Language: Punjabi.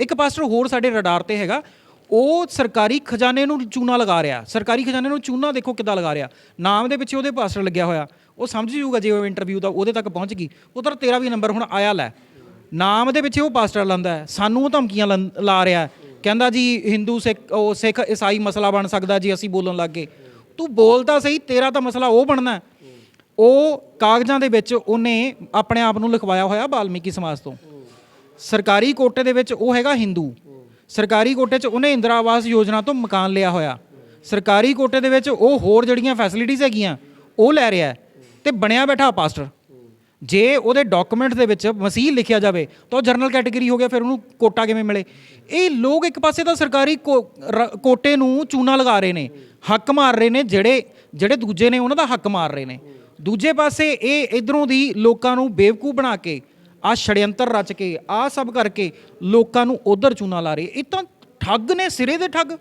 ਇੱਕ ਪਾਸਟਰ ਹੋਰ ਸਾਡੇ ਰਡਾਰ ਤੇ ਹੈਗਾ, ਉਹ ਸਰਕਾਰੀ ਖਜ਼ਾਨੇ ਨੂੰ ਚੂਨਾ ਲਗਾ ਰਿਹਾ। ਸਰਕਾਰੀ ਖਜ਼ਾਨੇ ਨੂੰ ਚੂਨਾ ਦੇਖੋ ਕਿੱਦਾਂ ਲਗਾ ਰਿਹਾ। ਨਾਮ ਦੇ ਪਿੱਛੇ ਉਹਦੇ ਪਾਸਟਰ ਲੱਗਿਆ ਹੋਇਆ। ਉਹ ਸਮਝ ਜੂਗਾ ਜੇ ਉਹ ਇੰਟਰਵਿਊ ਦਾ ਉਹਦੇ ਤੱਕ ਪਹੁੰਚ ਗਈ। ਉਹ ਤਾਂ ਤੇਰਾ ਵੀ ਨੰਬਰ ਹੁਣ ਆਇਆ ਲੈ। ਨਾਮ ਦੇ ਪਿੱਛੇ ਉਹ ਪਾਸਟਰ ਲਾਂਦਾ ਹੈ। ਸਾਨੂੰ ਉਹ ਧਮਕੀਆਂ ਲਾਂ- ਲਾ ਰਿਹਾ ਕਹਿੰਦਾ ਜੀ ਹਿੰਦੂ ਸਿੱਖ, ਉਹ ਸਿੱਖ ਈਸਾਈ ਮਸਲਾ ਬਣ ਸਕਦਾ ਜੀ ਅਸੀਂ ਬੋਲਣ ਲੱਗ ਗਏ। ਤੂੰ ਬੋਲਦਾ ਸਹੀ, ਤੇਰਾ ਤਾਂ ਮਸਲਾ ਉਹ ਬਣਨਾ ਉਹ ਕਾਗਜ਼ਾਂ ਦੇ ਵਿੱਚ ਉਹਨੇ ਆਪਣੇ ਆਪ ਨੂੰ ਲਿਖਵਾਇਆ ਹੋਇਆ ਬਾਲਮੀਕੀ ਸਮਾਜ ਤੋਂ। ਸਰਕਾਰੀ ਕੋਟੇ ਦੇ ਵਿੱਚ ਉਹ ਹੈਗਾ ਹਿੰਦੂ। ਸਰਕਾਰੀ ਕੋਟੇ 'ਚ ਉਹਨੇ ਇੰਦਰਾ ਆਵਾਸ ਯੋਜਨਾ ਤੋਂ ਮਕਾਨ ਲਿਆ ਹੋਇਆ। ਸਰਕਾਰੀ ਕੋਟੇ ਦੇ ਵਿੱਚ ਉਹ ਹੋਰ ਜਿਹੜੀਆਂ ਫੈਸਿਲਿਟੀਆਂ ਹੈਗੀਆਂ, ਉਹ ਲੈ ਰਿਹਾ ਹੈ ਤੇ ਬਣਿਆ ਬੈਠਾ ਪਾਸਟਰ ਜੇ ਉਹਦੇ ਡਾਕੂਮੈਂਟ ਦੇ ਵਿੱਚ ਮਸੀਹ ਲਿਖਿਆ ਜਾਵੇ ਤਾਂ ਉਹ ਜਰਨਲ ਕੈਟਾਗਰੀ ਹੋ ਗਿਆ, ਫਿਰ ਉਹਨੂੰ ਕੋਟਾ ਕਿਵੇਂ ਮਿਲੇ? ਇਹ ਲੋਕ ਇੱਕ ਪਾਸੇ ਤਾਂ ਸਰਕਾਰੀ ਕੋਟੇ ਨੂੰ ਚੂਨਾ ਲਗਾ ਰਹੇ ਨੇ, ਹੱਕ ਮਾਰ ਰਹੇ ਨੇ, ਜਿਹੜੇ ਜਿਹੜੇ ਦੂਜੇ ਨੇ ਉਹਨਾਂ ਦਾ ਹੱਕ ਮਾਰ ਰਹੇ ਨੇ। ਦੂਜੇ ਪਾਸੇ ਇਹ ਇਧਰੋਂ ਦੀ ਲੋਕਾਂ ਨੂੰ ਬੇਵਕੂਫ ਬਣਾ ਕੇ ਆ ਛੜਯੰਤਰ ਰਚ ਕੇ, ਆ ਸਭ ਕਰਕੇ ਲੋਕਾਂ ਨੂੰ ਉਧਰ ਚੂਨਾ ਲਾ ਰਹੇ। ਇਹ ਤਾਂ ਠੱਗ ਨੇ, ਸਿਰੇ ਦੇ ਠੱਗ।